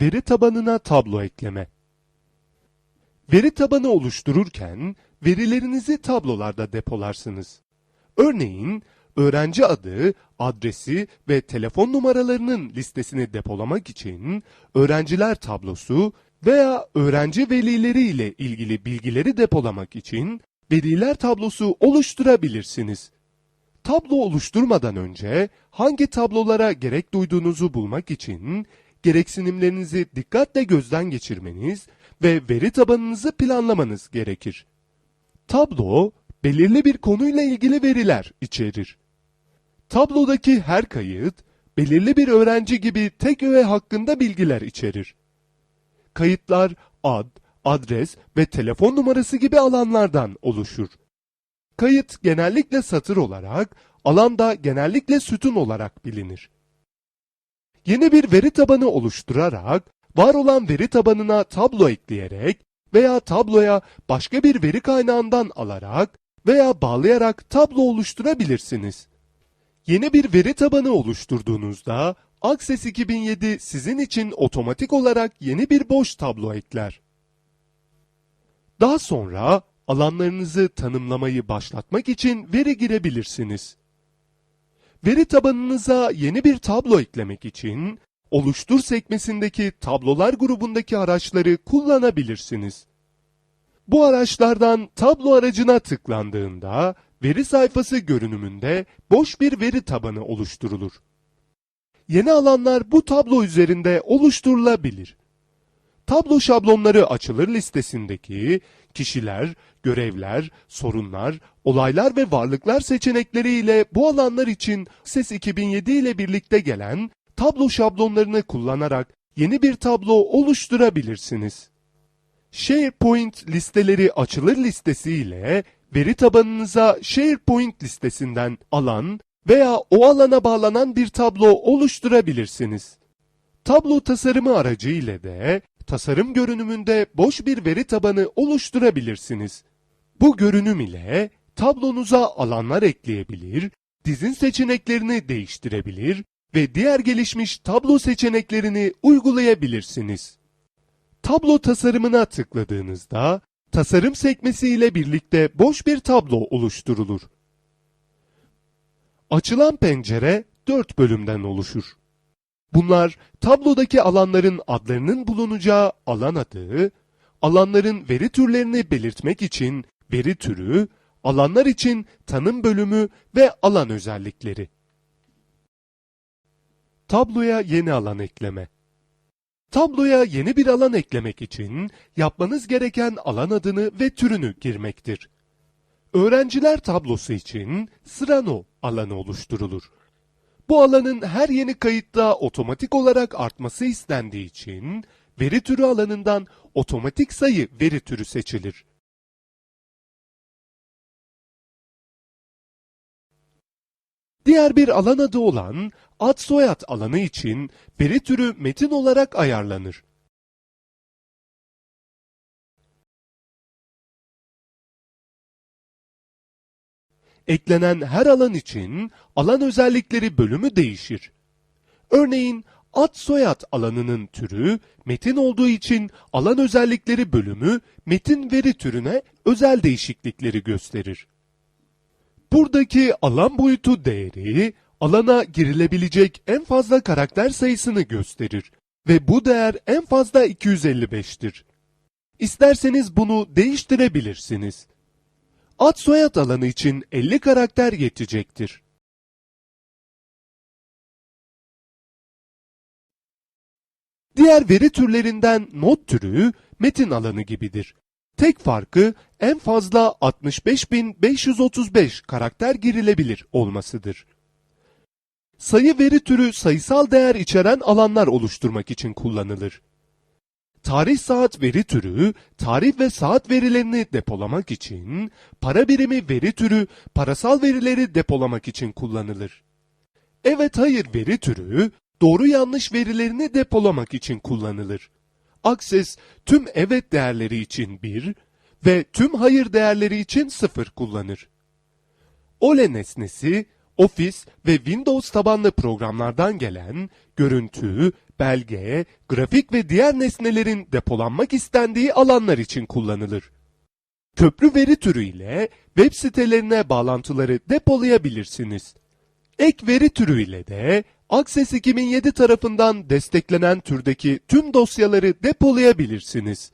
Veri tabanına tablo ekleme. Veri tabanı oluştururken verilerinizi tablolarda depolarsınız. Örneğin öğrenci adı, adresi ve telefon numaralarının listesini depolamak için öğrenciler tablosu veya öğrenci velileri ile ilgili bilgileri depolamak için veliler tablosu oluşturabilirsiniz. Tablo oluşturmadan önce hangi tablolara gerek duyduğunuzu bulmak için gereksinimlerinizi dikkatle gözden geçirmeniz ve veri tabanınızı planlamanız gerekir. Tablo, belirli bir konuyla ilgili veriler içerir. Tablodaki her kayıt, belirli bir öğrenci gibi tek öğe hakkında bilgiler içerir. Kayıtlar ad, adres ve telefon numarası gibi alanlardan oluşur. Kayıt genellikle satır olarak, alan da genellikle sütun olarak bilinir. Yeni bir veri tabanı oluşturarak, var olan veri tabanına tablo ekleyerek veya tabloya başka bir veri kaynağından alarak veya bağlayarak tablo oluşturabilirsiniz. Yeni bir veri tabanı oluşturduğunuzda Access 2007 sizin için otomatik olarak yeni bir boş tablo ekler. Daha sonra alanlarınızı tanımlamayı başlatmak için veri girebilirsiniz. Veri tabanınıza yeni bir tablo eklemek için Oluştur sekmesindeki tablolar grubundaki araçları kullanabilirsiniz. Bu araçlardan tablo aracına tıklandığında veri sayfası görünümünde boş bir veri tabanı oluşturulur. Yeni alanlar bu tablo üzerinde oluşturulabilir. Tablo şablonları açılır listesindeki kişiler, görevler, sorunlar, olaylar ve varlıklar seçenekleri ile bu alanlar için SES 2007 ile birlikte gelen tablo şablonlarını kullanarak yeni bir tablo oluşturabilirsiniz. SharePoint listeleri açılır listesi ile veri tabanınıza SharePoint listesinden alan veya o alana bağlanan bir tablo oluşturabilirsiniz. Tablo tasarımı aracı ile de tasarım görünümünde boş bir veri tabanı oluşturabilirsiniz. Bu görünüm ile tablonuza alanlar ekleyebilir, dizin seçeneklerini değiştirebilir ve diğer gelişmiş tablo seçeneklerini uygulayabilirsiniz. Tablo tasarımına tıkladığınızda tasarım sekmesi ile birlikte boş bir tablo oluşturulur. Açılan pencere 4 bölümden oluşur. Bunlar tablodaki alanların adlarının bulunacağı alan adı, alanların veri türlerini belirtmek için veri türü, alanlar için tanım bölümü ve alan özellikleri. Tabloya yeni alan ekleme. Tabloya yeni bir alan eklemek için yapmanız gereken alan adını ve türünü girmektir. Öğrenciler tablosu için Sırano alanı oluşturulur. Bu alanın her yeni kayıtta otomatik olarak artması istendiği için veri türü alanından otomatik sayı veri türü seçilir. Diğer bir alan adı olan ad soyad alanı için veri türü metin olarak ayarlanır. Eklenen her alan için alan özellikleri bölümü değişir. Örneğin ad soyad alanının türü metin olduğu için alan özellikleri bölümü metin veri türüne özel değişiklikleri gösterir. Buradaki alan boyutu değeri alana girilebilecek en fazla karakter sayısını gösterir ve bu değer en fazla 255'tir. İsterseniz bunu değiştirebilirsiniz. Ad soyad alanı için 50 karakter yetecektir. Diğer veri türlerinden not türü metin alanı gibidir. Tek farkı en fazla 65.535 karakter girilebilir olmasıdır. Sayı veri türü sayısal değer içeren alanlar oluşturmak için kullanılır. Tarih saat veri türü, tarih ve saat verilerini depolamak için, para birimi veri türü, parasal verileri depolamak için kullanılır. Evet hayır veri türü, doğru yanlış verilerini depolamak için kullanılır. Access tüm evet değerleri için 1 ve tüm hayır değerleri için 0 kullanır. Ole nesnesi, Office ve Windows tabanlı programlardan gelen görüntü, belge, grafik ve diğer nesnelerin depolanmak istendiği alanlar için kullanılır. Köprü veri türü ile web sitelerine bağlantıları depolayabilirsiniz. Ek veri türü ile de Access 2007 tarafından desteklenen türdeki tüm dosyaları depolayabilirsiniz.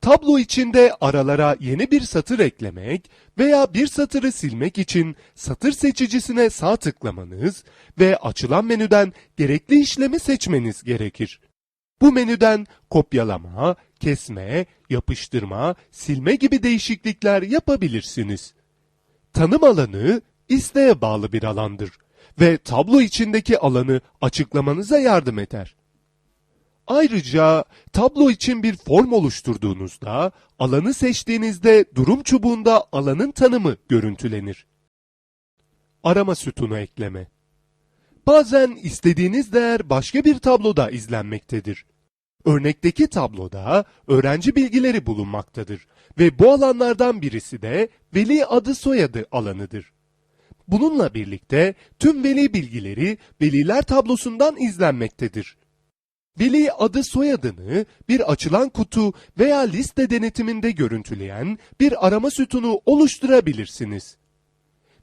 Tablo içinde aralara yeni bir satır eklemek veya bir satırı silmek için satır seçicisine sağ tıklamanız ve açılan menüden gerekli işlemi seçmeniz gerekir. Bu menüden kopyalama, kesme, yapıştırma, silme gibi değişiklikler yapabilirsiniz. Tanım alanı isteğe bağlı bir alandır ve tablo içindeki alanı açıklamanıza yardım eder. Ayrıca tablo için bir form oluşturduğunuzda alanı seçtiğinizde durum çubuğunda alanın tanımı görüntülenir. Arama sütunu ekleme. Bazen istediğiniz değer başka bir tabloda izlenmektedir. Örnekteki tabloda öğrenci bilgileri bulunmaktadır ve bu alanlardan birisi de veli adı soyadı alanıdır. Bununla birlikte tüm veli bilgileri veliler tablosundan izlenmektedir. Veli adı soyadını bir açılan kutu veya liste denetiminde görüntüleyen bir arama sütunu oluşturabilirsiniz.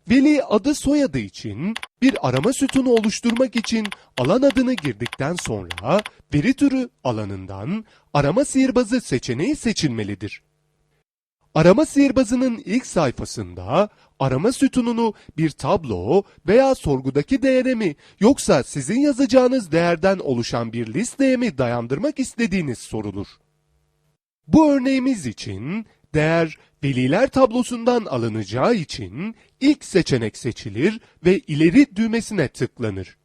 Veli adı soyadı için bir arama sütunu oluşturmak için alan adını girdikten sonra veri türü alanından arama sihirbazı seçeneği seçilmelidir. Arama sihirbazının ilk sayfasında arama sütununu bir tablo veya sorgudaki değere mi yoksa sizin yazacağınız değerden oluşan bir listeye mi dayandırmak istediğiniz sorulur. Bu örneğimiz için değer veliler tablosundan alınacağı için ilk seçenek seçilir ve ileri düğmesine tıklanır.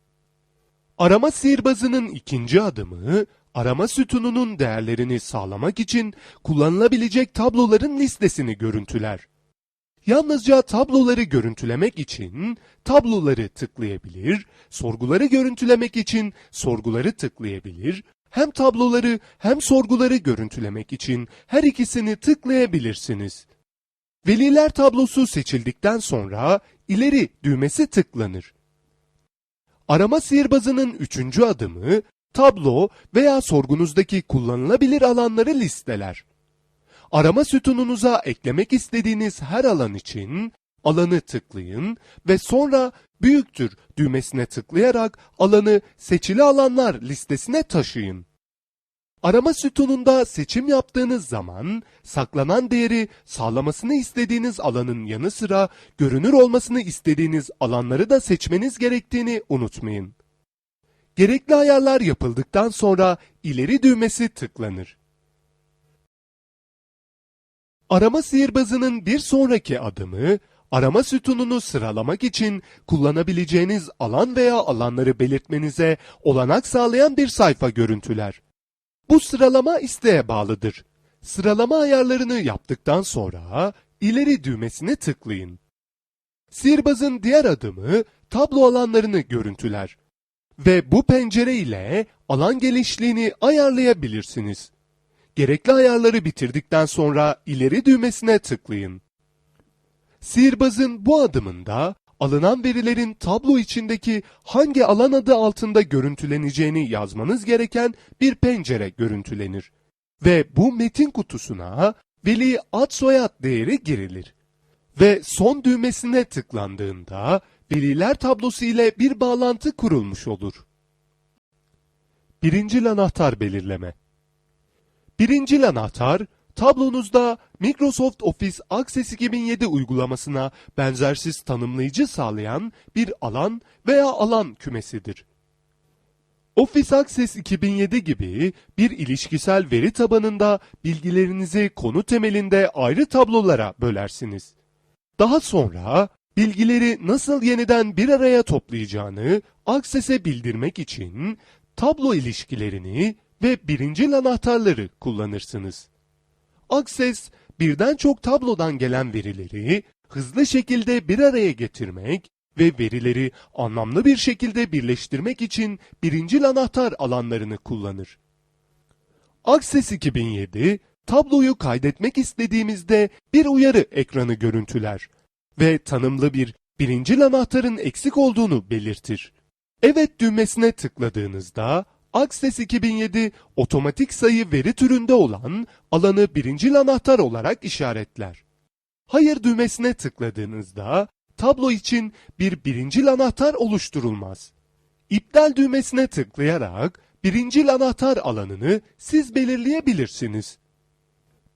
Arama sihirbazının ikinci adımı, arama sütununun değerlerini sağlamak için kullanılabilecek tabloların listesini görüntüler. Yalnızca tabloları görüntülemek için tabloları tıklayabilir, sorguları görüntülemek için sorguları tıklayabilir, hem tabloları hem sorguları görüntülemek için her ikisini tıklayabilirsiniz. Veliler tablosu seçildikten sonra ileri düğmesi tıklanır. Arama sihirbazının üçüncü adımı tablo veya sorgunuzdaki kullanılabilir alanları listeler. Arama sütununuza eklemek istediğiniz her alan için alanı tıklayın ve sonra büyüktür düğmesine tıklayarak alanı seçili alanlar listesine taşıyın. Arama sütununda seçim yaptığınız zaman saklanan değeri sağlamasını istediğiniz alanın yanı sıra görünür olmasını istediğiniz alanları da seçmeniz gerektiğini unutmayın. Gerekli ayarlar yapıldıktan sonra ileri düğmesi tıklanır. Arama sihirbazının bir sonraki adımı, arama sütununu sıralamak için kullanabileceğiniz alan veya alanları belirtmenize olanak sağlayan bir sayfa görüntüler. Bu sıralama isteğe bağlıdır. Sıralama ayarlarını yaptıktan sonra ileri düğmesine tıklayın. Sihirbazın diğer adımı tablo alanlarını görüntüler. Ve bu pencere ile alan genişliğini ayarlayabilirsiniz. Gerekli ayarları bitirdikten sonra ileri düğmesine tıklayın. Sihirbazın bu adımında alınan verilerin tablo içindeki hangi alan adı altında görüntüleneceğini yazmanız gereken bir pencere görüntülenir. Ve bu metin kutusuna veli ad soyad değeri girilir. Ve son düğmesine tıklandığında veliler tablosu ile bir bağlantı kurulmuş olur. Birincil anahtar belirleme Birincil anahtar, tablonuzda Microsoft Office Access 2007 uygulamasına benzersiz tanımlayıcı sağlayan bir alan veya alan kümesidir. Office Access 2007 gibi bir ilişkisel veri tabanında bilgilerinizi konu temelinde ayrı tablolara bölersiniz. Daha sonra bilgileri nasıl yeniden bir araya toplayacağını Access'e bildirmek için tablo ilişkilerini ve birincil anahtarları kullanırsınız. Access, birden çok tablodan gelen verileri hızlı şekilde bir araya getirmek ve verileri anlamlı bir şekilde birleştirmek için birincil anahtar alanlarını kullanır. Access 2007, tabloyu kaydetmek istediğimizde bir uyarı ekranı görüntüler ve tanımlı bir birincil anahtarın eksik olduğunu belirtir. Evet düğmesine tıkladığınızda Access 2007 otomatik sayı veri türünde olan alanı birincil anahtar olarak işaretler. Hayır düğmesine tıkladığınızda tablo için bir birincil anahtar oluşturulmaz. İptal düğmesine tıklayarak birincil anahtar alanını siz belirleyebilirsiniz.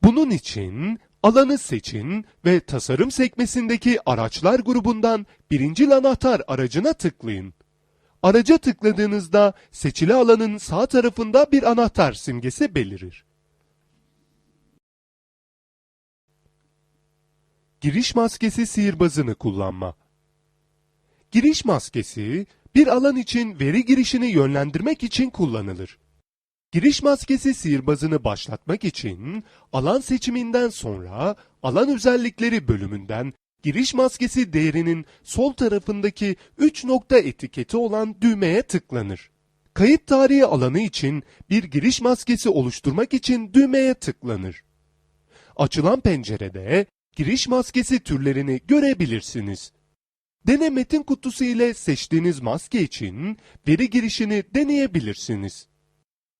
Bunun için alanı seçin ve tasarım sekmesindeki araçlar grubundan birincil anahtar aracına tıklayın. Araca tıkladığınızda seçili alanın sağ tarafında bir anahtar simgesi belirir. Giriş maskesi sihirbazını kullanma. Giriş maskesi, bir alan için veri girişini yönlendirmek için kullanılır. Giriş maskesi sihirbazını başlatmak için alan seçiminden sonra alan özellikleri bölümünden giriş maskesi değerinin sol tarafındaki 3 nokta etiketi olan düğmeye tıklanır. Kayıt tarihi alanı için bir giriş maskesi oluşturmak için düğmeye tıklanır. Açılan pencerede giriş maskesi türlerini görebilirsiniz. Dene metin kutusu ile seçtiğiniz maske için veri girişini deneyebilirsiniz.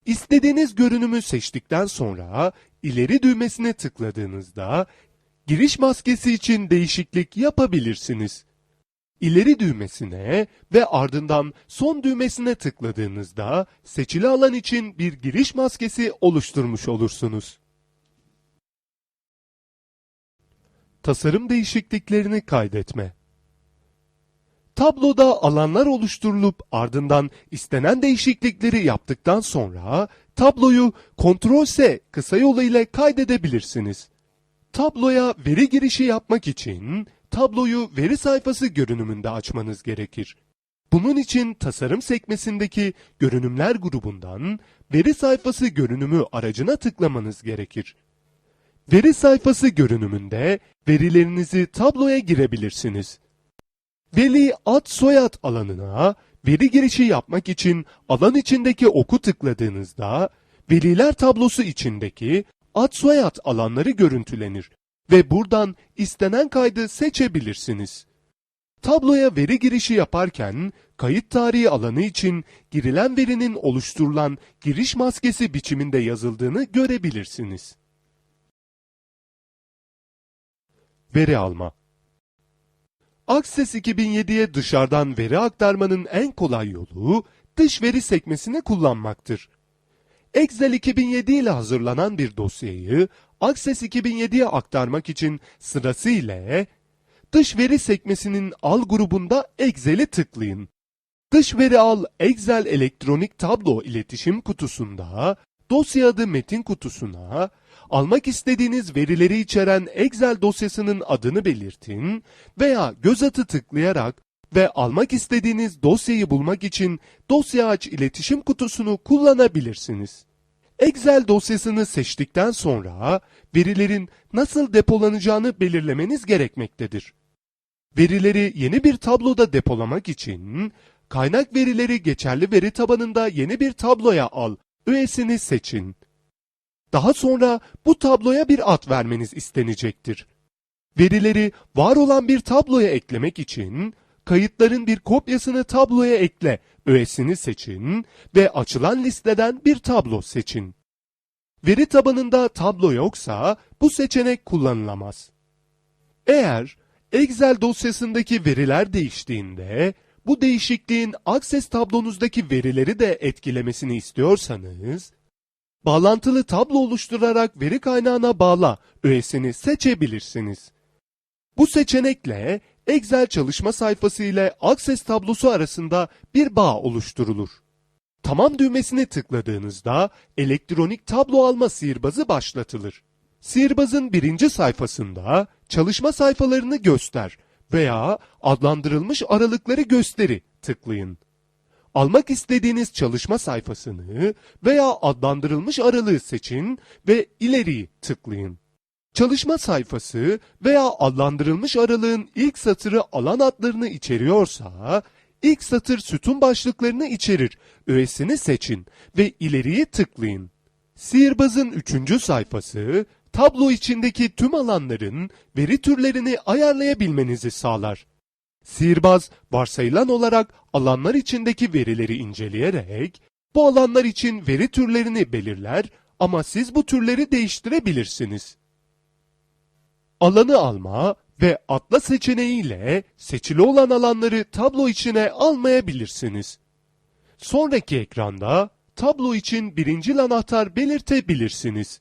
İstediğiniz görünümü seçtikten sonra ileri düğmesine tıkladığınızda giriş maskesi için değişiklik yapabilirsiniz. İleri düğmesine ve ardından son düğmesine tıkladığınızda seçili alan için bir giriş maskesi oluşturmuş olursunuz. Tasarım değişikliklerini kaydetme. Tabloda alanlar oluşturulup ardından istenen değişiklikleri yaptıktan sonra tabloyu Ctrl-S kısa yolu kaydedebilirsiniz. Tabloya veri girişi yapmak için tabloyu veri sayfası görünümünde açmanız gerekir. Bunun için tasarım sekmesindeki görünümler grubundan veri sayfası görünümü aracına tıklamanız gerekir. Veri sayfası görünümünde verilerinizi tabloya girebilirsiniz. Veli ad soyad alanına veri girişi yapmak için alan içindeki oku tıkladığınızda veliler tablosu içindeki ad soyad alanları görüntülenir ve buradan istenen kaydı seçebilirsiniz. Tabloya veri girişi yaparken kayıt tarihi alanı için girilen verinin oluşturulan giriş maskesi biçiminde yazıldığını görebilirsiniz. Veri alma Access 2007'ye dışarıdan veri aktarmanın en kolay yolu dış veri sekmesini kullanmaktır. Excel 2007 ile hazırlanan bir dosyayı Access 2007'ye aktarmak için sırasıyla dış veri sekmesinin al grubunda Excel'i tıklayın. Dış veri al Excel elektronik tablo iletişim kutusunda dosya adı metin kutusuna almak istediğiniz verileri içeren Excel dosyasının adını belirtin veya göz atı tıklayarak ve almak istediğiniz dosyayı bulmak için dosya aç iletişim kutusunu kullanabilirsiniz. Excel dosyasını seçtikten sonra verilerin nasıl depolanacağını belirlemeniz gerekmektedir. Verileri yeni bir tabloda depolamak için kaynak verileri geçerli veri tabanında yeni bir tabloya al üyesini seçin. Daha sonra bu tabloya bir ad vermeniz istenecektir. Verileri var olan bir tabloya eklemek için kayıtların bir kopyasını tabloya ekle öğesini seçin ve açılan listeden bir tablo seçin. Veri tabanında tablo yoksa bu seçenek kullanılamaz. Eğer Excel dosyasındaki veriler değiştiğinde bu değişikliğin Access tablonuzdaki verileri de etkilemesini istiyorsanız bağlantılı tablo oluşturarak veri kaynağına bağla öğesini seçebilirsiniz. Bu seçenekle Excel çalışma sayfası ile Access tablosu arasında bir bağ oluşturulur. Tamam düğmesine tıkladığınızda elektronik tablo alma sihirbazı başlatılır. Sihirbazın birinci sayfasında çalışma sayfalarını göster veya adlandırılmış aralıkları gösteri tıklayın almak istediğiniz çalışma sayfasını veya adlandırılmış aralığı seçin ve ileri tıklayın. Çalışma sayfası veya adlandırılmış aralığın ilk satırı alan adlarını içeriyorsa, ilk satır sütun başlıklarını içerir. Öğesini seçin ve ileriye tıklayın. Sihirbazın üçüncü sayfası, tablo içindeki tüm alanların veri türlerini ayarlayabilmenizi sağlar. Sihirbaz varsayılan olarak alanlar içindeki verileri inceleyerek bu alanlar için veri türlerini belirler ama siz bu türleri değiştirebilirsiniz. Alanı alma ve atla seçeneğiyle seçili olan alanları tablo içine almayabilirsiniz. Sonraki ekranda tablo için birincil anahtar belirtebilirsiniz.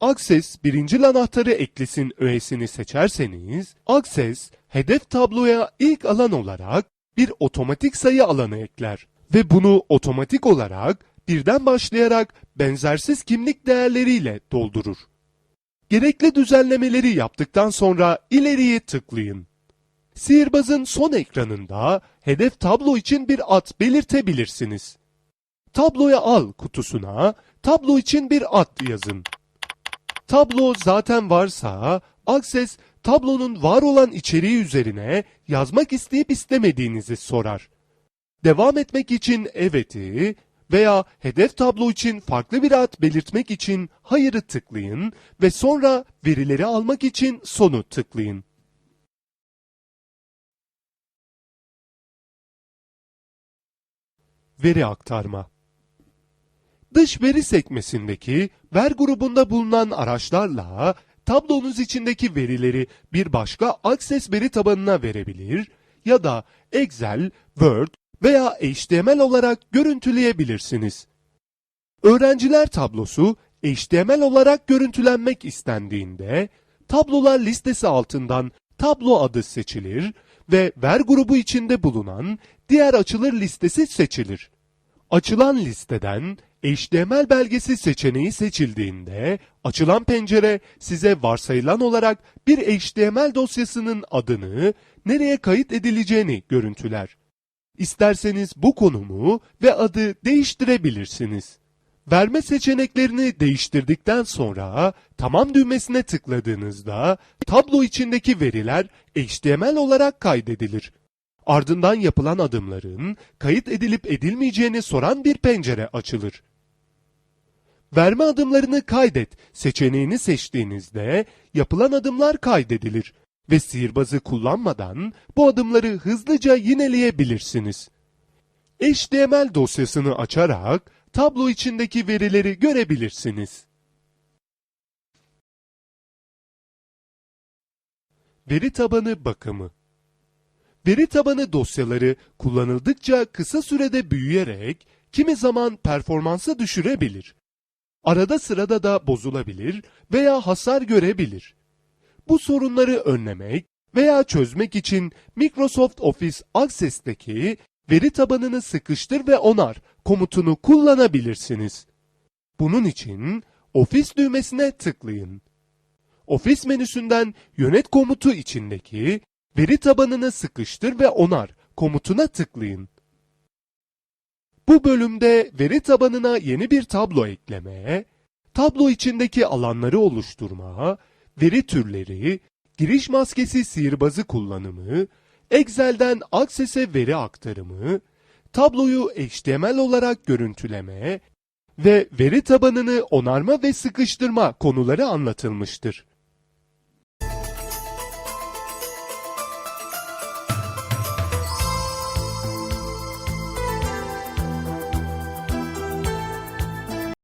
Access birincil anahtarı eklesin öğesini seçerseniz, Access hedef tabloya ilk alan olarak bir otomatik sayı alanı ekler ve bunu otomatik olarak birden başlayarak benzersiz kimlik değerleriyle doldurur. Gerekli düzenlemeleri yaptıktan sonra ileriye tıklayın. Sihirbazın son ekranında hedef tablo için bir at belirtebilirsiniz. Tabloya al kutusuna tablo için bir at yazın. Tablo zaten varsa Access tablonun var olan içeriği üzerine yazmak isteyip istemediğinizi sorar. Devam etmek için evet'i veya hedef tablo için farklı bir ad belirtmek için hayırı tıklayın ve sonra verileri almak için sonu tıklayın. Veri aktarma Dış veri sekmesindeki ver grubunda bulunan araçlarla tablonuz içindeki verileri bir başka Access veri tabanına verebilir ya da Excel, Word veya HTML olarak görüntüleyebilirsiniz. Öğrenciler tablosu HTML olarak görüntülenmek istendiğinde tablolar listesi altından tablo adı seçilir ve ver grubu içinde bulunan diğer açılır listesi seçilir. Açılan listeden HTML belgesi seçeneği seçildiğinde açılan pencere size varsayılan olarak bir HTML dosyasının adını, nereye kayıt edileceğini görüntüler. İsterseniz bu konumu ve adı değiştirebilirsiniz. Verme seçeneklerini değiştirdikten sonra tamam düğmesine tıkladığınızda tablo içindeki veriler HTML olarak kaydedilir. Ardından yapılan adımların kayıt edilip edilmeyeceğini soran bir pencere açılır. Verme adımlarını kaydet seçeneğini seçtiğinizde yapılan adımlar kaydedilir ve sihirbazı kullanmadan bu adımları hızlıca yineleyebilirsiniz. HTML dosyasını açarak tablo içindeki verileri görebilirsiniz. Veri tabanı bakımı Veri tabanı dosyaları kullanıldıkça kısa sürede büyüyerek kimi zaman performansı düşürebilir. Arada sırada da bozulabilir veya hasar görebilir. Bu sorunları önlemek veya çözmek için Microsoft Office Access'teki veri tabanını sıkıştır ve onar komutunu kullanabilirsiniz. Bunun için Office düğmesine tıklayın. Office menüsünden yönet komutu içindeki veri tabanını sıkıştır ve onar komutuna tıklayın. Bu bölümde veri tabanına yeni bir tablo ekleme, tablo içindeki alanları oluşturma, veri türleri, giriş maskesi sihirbazı kullanımı, Excel'den Access'e veri aktarımı, tabloyu HTML olarak görüntüleme ve veri tabanını onarma ve sıkıştırma konuları anlatılmıştır.